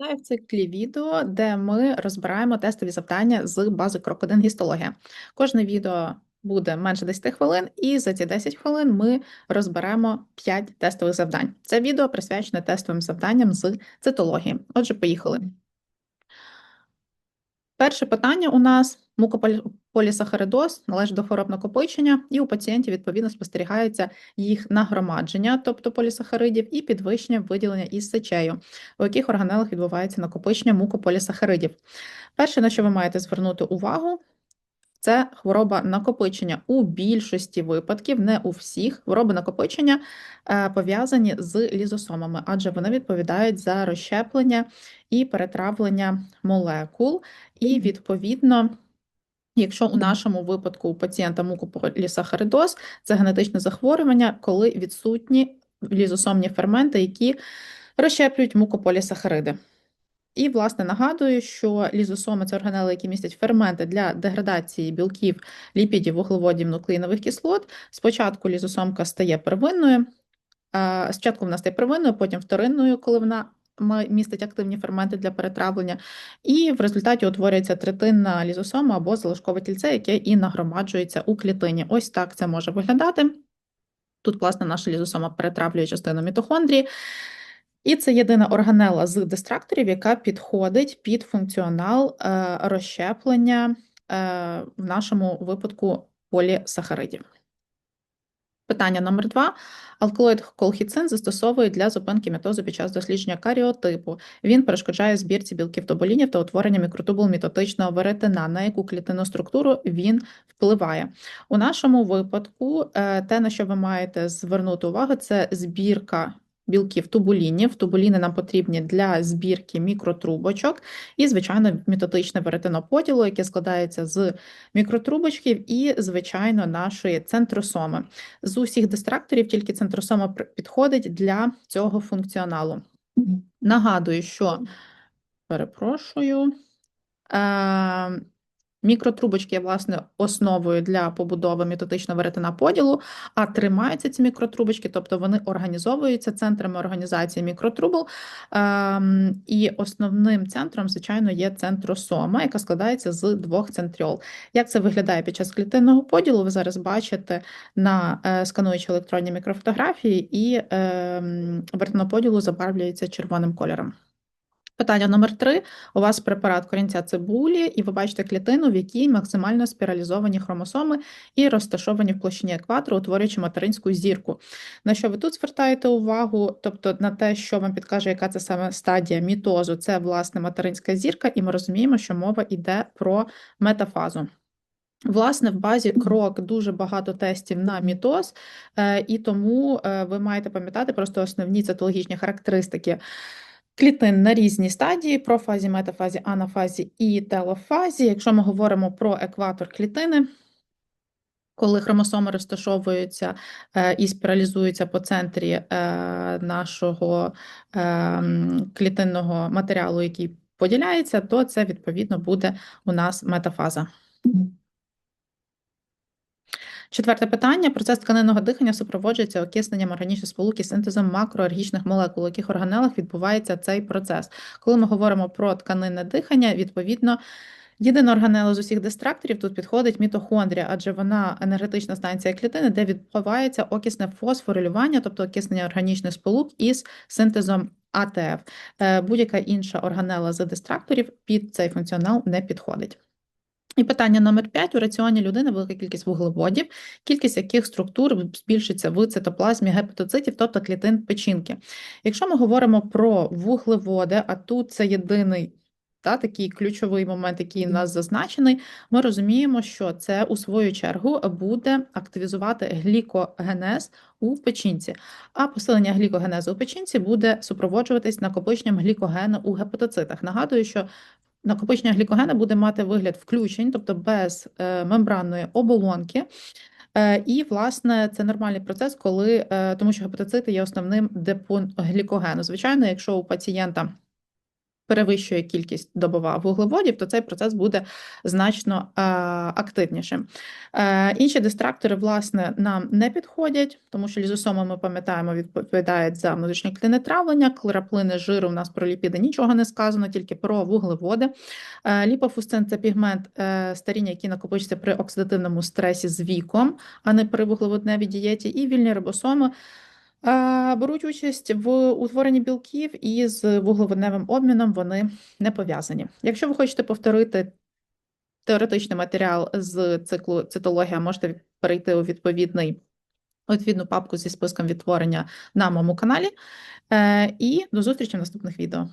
Вітаю в циклі відео, де ми розбираємо тестові завдання з бази крок 1 гістологія. Кожне відео буде менше 10 хвилин, і за ці 10 хвилин ми розберемо 5 тестових завдань. Це відео присвячене тестовим завданням з цитології. Отже, поїхали. Перше питання у нас мукополісахаридоз належить до хвороб накопичення, і у пацієнтів відповідно спостерігається їх нагромадження, тобто полісахаридів, і підвищення виділення із сечею, у яких органелах відбувається накопичення мукополісахаридів. Перше, на що ви маєте звернути увагу, це хвороба накопичення у більшості випадків, не у всіх. Хвороби накопичення е, пов'язані з лізосомами, адже вони відповідають за розщеплення і перетравлення молекул, і відповідно. Якщо у нашому випадку у пацієнта мукополісахаридоз – це генетичне захворювання, коли відсутні лізосомні ферменти, які розщеплюють мукополісахариди. І, власне, нагадую, що лізосоми це органели, які містять ферменти для деградації білків, ліпідів, вуглеводів, нуклеїнових кислот. Спочатку лізосомка стає первинною, спочатку вона стає первинною, потім вторинною, коли вона містить активні ферменти для перетравлення, і в результаті утворюється третинна лізосома або залишкове тільце, яке і нагромаджується у клітині. Ось так це може виглядати. Тут, власне, наша лізосома перетравлює частину мітохондрії. І це єдина органела з дистракторів, яка підходить під функціонал е, розщеплення е, в нашому випадку полісахаридів. Питання номер два. Алкалоїд колхіцин застосовують для зупинки мітозу під час дослідження каріотипу. Він перешкоджає збірці білків тоболінів та утворення мікротубул мітотичного веретена, на яку клітинну структуру він впливає. У нашому випадку е, те, на що ви маєте звернути увагу, це збірка білків тубулінів. Тубуліни нам потрібні для збірки мікротрубочок і, звичайно, мітотичне веретеноподілу, яке складається з мікротрубочків і, звичайно, нашої центросоми. З усіх дистракторів тільки центросома підходить для цього функціоналу. Нагадую, що перепрошую. Е, Мікротрубочки є власне основою для побудови мітотичного веретена поділу, а тримаються ці мікротрубочки, тобто вони організовуються центрами організації мікротрубул. Ем, і основним центром, звичайно, є центросома, яка складається з двох центріол. Як це виглядає під час клітинного поділу? Ви зараз бачите на е, скануючій електронній мікрофотографії, і ем, веретеноподілу забарвлюється червоним кольором. Питання номер три. У вас препарат корінця цибулі, і ви бачите клітину, в якій максимально спіралізовані хромосоми і розташовані в площині екватору, утворюючи материнську зірку. На що ви тут звертаєте увагу? Тобто на те, що вам підкаже, яка це саме стадія мітозу, це власне материнська зірка, і ми розуміємо, що мова йде про метафазу. Власне, в базі крок дуже багато тестів на мітоз, е, і тому е, ви маєте пам'ятати просто основні цитологічні характеристики клітин на різні стадії: профазі, метафазі, анафазі і телофазі. Якщо ми говоримо про екватор клітини, коли хромосоми розташовуються е, і спіралізуються по центрі е, нашого е, клітинного матеріалу, який поділяється, то це відповідно буде у нас метафаза. Четверте питання: процес тканинного дихання супроводжується окисненням органічних сполук і синтезом макроергічних молекул, у яких органелах відбувається цей процес. Коли ми говоримо про тканинне дихання, відповідно. Єдина органела з усіх дистракторів тут підходить мітохондрія, адже вона енергетична станція клітини, де відбувається окисне фосфорилювання, тобто окиснення органічних сполук із синтезом АТФ. Е, будь-яка інша органела з дистракторів під цей функціонал не підходить. І питання номер 5. у раціоні людини велика кількість вуглеводів, кількість яких структур збільшиться в цитоплазмі гепатоцитів, тобто клітин печінки. Якщо ми говоримо про вуглеводи, а тут це єдиний та, такий ключовий момент, який у нас зазначений, ми розуміємо, що це у свою чергу буде активізувати глікогенез у печінці, а посилення глікогенезу у печінці буде супроводжуватись накопиченням глікогену у гепатоцитах. Нагадую, що накопичення глікогена буде мати вигляд включень, тобто без е, мембранної оболонки. Е, і, власне, це нормальний процес, коли е, тому що гепатоцити є основним депон глікогену. Звичайно, якщо у пацієнта перевищує кількість добова вуглеводів, то цей процес буде значно е, активнішим. Е, інші дистрактори, власне, нам не підходять, тому що лізосоми, ми пам'ятаємо, відповідають за внутрішньоклінне травлення, клероплини жиру, у нас про ліпіди нічого не сказано, тільки про вуглеводи. Е, ліпофусцин – це пігмент е, старіння, який накопичується при оксидативному стресі з віком, а не при вуглеводневій дієті, і вільні рибосоми беруть участь в утворенні білків і з вуглеводневим обміном вони не пов'язані. Якщо ви хочете повторити теоретичний матеріал з циклу цитологія, можете перейти у відповідний. Відповідну папку зі списком відтворення на моєму каналі. Е, І до зустрічі в наступних відео.